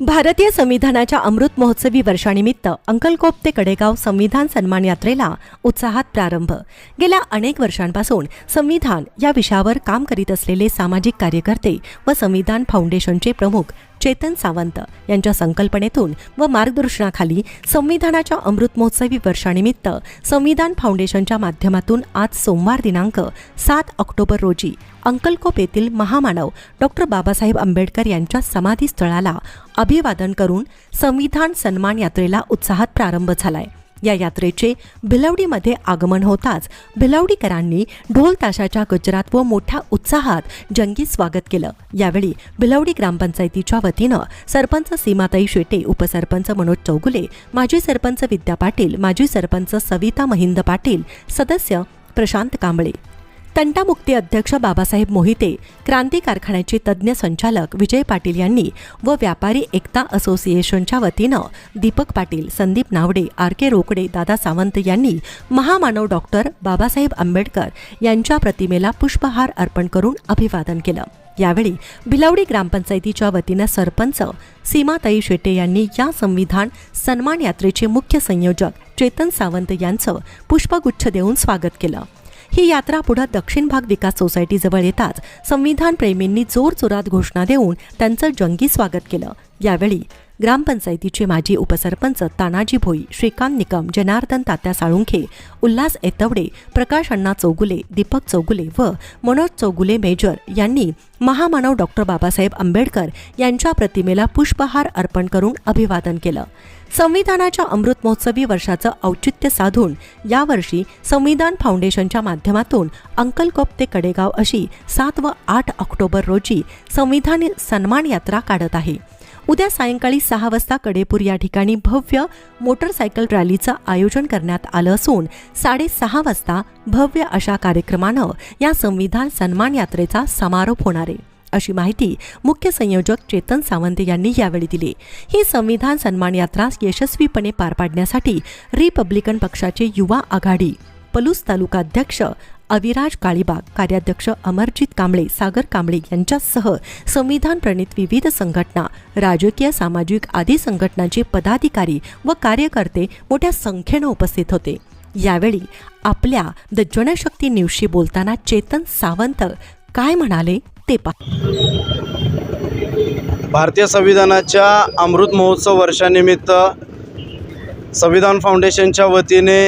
भारतीय संविधानाच्या अमृत महोत्सवी वर्षानिमित्त अंकलकोप ते कडेगाव संविधान सन्मान यात्रेला उत्साहात प्रारंभ. गेल्या अनेक वर्षांपासून संविधान या विषयावर काम करीत असलेले सामाजिक कार्यकर्ते व संविधान फाउंडेशनचे प्रमुख चेतन सावंत यांच्या संकल्पनेतून व मार्गदर्शनाखाली संविधानाच्या अमृत महोत्सवी वर्षानिमित्त संविधान फाउंडेशनच्या माध्यमातून आज सोमवार दिनांक सात ऑक्टोबर रोजी अंकलकोप येथील महामानव डॉक्टर बाबासाहेब आंबेडकर यांच्या समाधीस्थळाला अभिवादन करून संविधान सन्मान यात्रेला उत्साहात प्रारंभ झालाय. या यात्रेचे भिलवडीमध्ये आगमन होताच भिलवडीकरांनी ढोल ताशाच्या गजरात व मोठ्या उत्साहात जंगी स्वागत केलं. यावेळी भिलवडी ग्रामपंचायतीच्या वतीनं सरपंच सीमाताई शेटे उपसरपंच मनोज चौगुले माजी सरपंच विद्या पाटील माजी सरपंच सविता महिंद पाटील सदस्य प्रशांत कांबळे. तंटामुक्ती अध्यक्ष बाबासाहेब मोहिते क्रांती कारखान्याचे तज्ज्ञ संचालक विजय पाटील यांनी व व्यापारी एकता असोसिएशनच्या वतीनं दीपक पाटील संदीप नावडे आर के रोकडे दादा सावंत यांनी महामानव डॉक्टर बाबासाहेब आंबेडकर यांच्या प्रतिमेला पुष्पहार अर्पण करून अभिवादन केलं. यावेळी भिलावडी ग्रामपंचायतीच्या वतीनं सरपंच सीमाताई शेटे यांनी या संविधान सन्मान यात्रेचे मुख्य संयोजक चेतन सावंत यांचं पुष्पगुच्छ देऊन स्वागत केलं. ही यात्रा पुढे दक्षिण भाग विकास सोसायटीजवळ येताच संविधान प्रेमींनी जोरजोरात घोषणा देऊन त्यांचं जंगी स्वागत केलं. यावेळी ग्रामपंचायतीचे माजी उपसरपंच तानाजी भोई श्रीकांत निकम जनार्दन तात्या साळुंखे उल्हास एतवडे प्रकाश अण्णा चौगुले दीपक चौगुले व मनोज चौगुले मेजर यांनी महामानव डॉक्टर बाबासाहेब आंबेडकर यांच्या प्रतिमेला पुष्पहार अर्पण करून अभिवादन केलं. संविधानाच्या अमृत महोत्सवी वर्षाचं औचित्य साधून यावर्षी संविधान फाउंडेशनच्या माध्यमातून अंकलकोप ते कडेगाव अशी सात व आठ ऑक्टोबर रोजी संविधान सन्मान यात्रा काढत आहे. उद्या सायंकाळी सहा वाजता कडेपूर या ठिकाणी भव्य मोटरसायकल रॅलीचं आयोजन करण्यात आलं असून साडेसहा वाजता भव्य अशा कार्यक्रमानं या संविधान सन्मान यात्रेचा समारोप होणार आहे. अशी माहिती मुख्य संयोजक चेतन सावंत यांनी यावेळी दिली. ही संविधान सन्मान यात्रा यशस्वीपणे पार पाडण्यासाठी रिपब्लिकन पक्षाचे युवा आघाडी पलूस तालुका अध्यक्ष अविराज काळीबाग कार्याध्यक्ष अमरजित कांबळे सागर कांबळे यांच्यासह संविधान प्रणित विविध संघटना राजकीय सामाजिक आदी संघटनांचे पदाधिकारी व कार्यकर्ते मोठ्या संख्येनं उपस्थित होते. यावेळी आपल्या द जनशक्ती न्यूजशी बोलताना चेतन सावंत काय म्हणाले ते पहा भारतीय संविधानाच्या अमृत महोत्सव वर्षानिमित्त संविधान फाउंडेशनच्या वतीने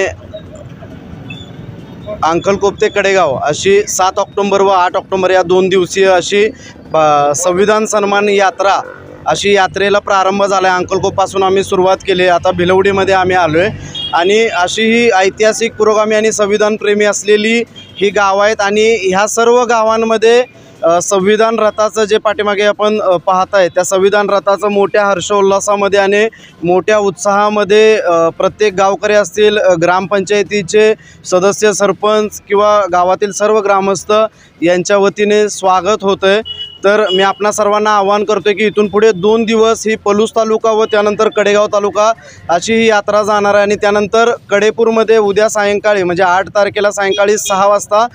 अंकलकोप ते कडेगाव अशी सात ऑक्टोंबर व आठ ऑक्टोंबर या दोन दिवसीय अशी ब- संविधान सन्मान यात्रा अशी यात्रेला प्रारंभ झाला आहे अंकलकोपपासून आम्ही सुरुवात केली. आता भिलवडीमध्ये आम्ही आलो आहे आणि अशी ही ऐतिहासिक पुरोगामी आणि संविधानप्रेमी असलेली ही गावं आहेत. आणि ह्या सर्व गावांमध्ये संविधान रथाचं जे पाठीमागे आपण पाहत आहे त्या संविधान रथाचं मोठ्या हर्षोल्लासामध्ये आणि मोठ्या उत्साहामध्ये प्रत्येक गावकरी असतील ग्रामपंचायतीचे सदस्य सरपंच किंवा गावातील सर्व ग्रामस्थ यांच्या वतीने स्वागत होतं आहे तर मी आपणा सर्वांना आवाहन करतो की इथून पुढे दोन दिवस ही पलूस तालुका व त्यानंतर कडेगाव तालुका अशी ही यात्रा जाणार आहे. आणि त्यानंतर कडेपूरमध्ये उद्या सायंकाळी म्हणजे आठ तारखेला सायंकाळी सहा वाजता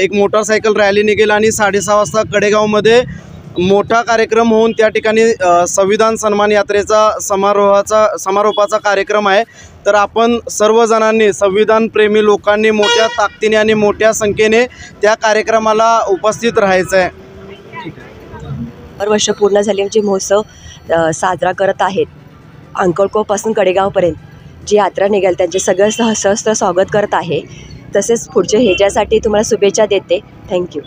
एक मोटरसायकल रॅली निघेल आणि साडेसहा वाजता कडेगावमध्ये मोठा कार्यक्रम होऊन त्या ठिकाणी संविधान सन्मान यात्रेचा समारोहाचा समारोपाचा कार्यक्रम आहे. तर आपण सर्वजणांनी संविधानप्रेमी लोकांनी मोठ्या ताकदीने आणि मोठ्या संख्येने त्या कार्यक्रमाला उपस्थित राहायचं आहे वर्ष पूर्ण झाल्याचे महोत्सव साजरा करत आहेत. अंकळकोपासून कडेगावपर्यंत जी यात्रा निघाल त्यांचे सगळं सह स्वागत करत आहे. तसेच पुढच्या ह्याच्यासाठी तुम्हाला शुभेच्छा देते. थँक्यू.